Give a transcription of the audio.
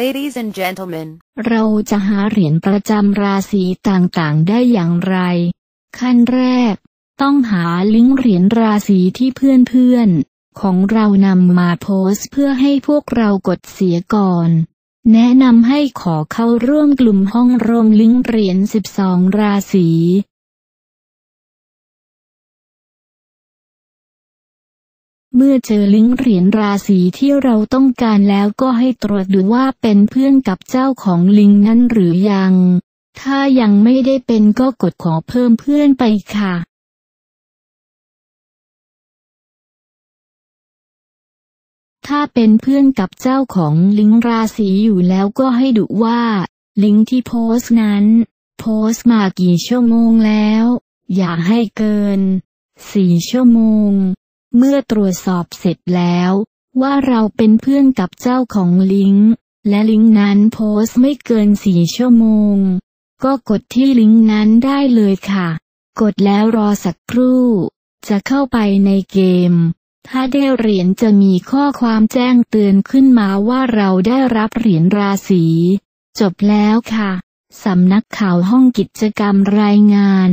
Ladies and gentlemen, เราจะหาเหรียญประจำราศีต่างๆ ได้อย่างไร ขั้นแรก ต้องหาลิงก์เหรียญราศีที่เพื่อนๆ ของเรานำมาโพสเพื่อให้พวกเรากดเสียก่อน แนะนำให้ขอเข้าร่วมกลุ่มห้องรวมลิงก์เหรียญ 12 ราศี มื่อเจอลิงก์เหรียญราศีที่เราต้องการแล้วก็ให้ตรวจดูว่าเป็นเพื่อนกับเจ้าของลิงก์นั้นหรือยัง ถ้ายังไม่ได้เป็นก็กดขอเพิ่มเพื่อนไปค่ะถ้าเป็นเพื่อนกับเจ้าของลิงราศีอยู่แล้วก็ให้ดูว่า ลิงที่โพสต์นั้น โพสต์มากี่ชั่วโมงแล้ว อย่าให้เกิน 4 ชั่วโมง เมื่อตรวจสอบเสร็จแล้ว ว่าเราเป็นเพื่อนกับเจ้าของลิงก์และลิงก์นั้นโพสต์ไม่เกิน4ชั่วโมง ก็กดที่ลิงก์นั้นได้เลยค่ะ กดแล้วรอสักครู่ จะเข้าไปในเกม ถ้าได้เหรียญจะมีข้อความแจ้งเตือนขึ้นมาว่าเราได้รับเหรียญราศีจบแล้วค่ะ สำนักข่าวห้องกิจกรรมรายงาน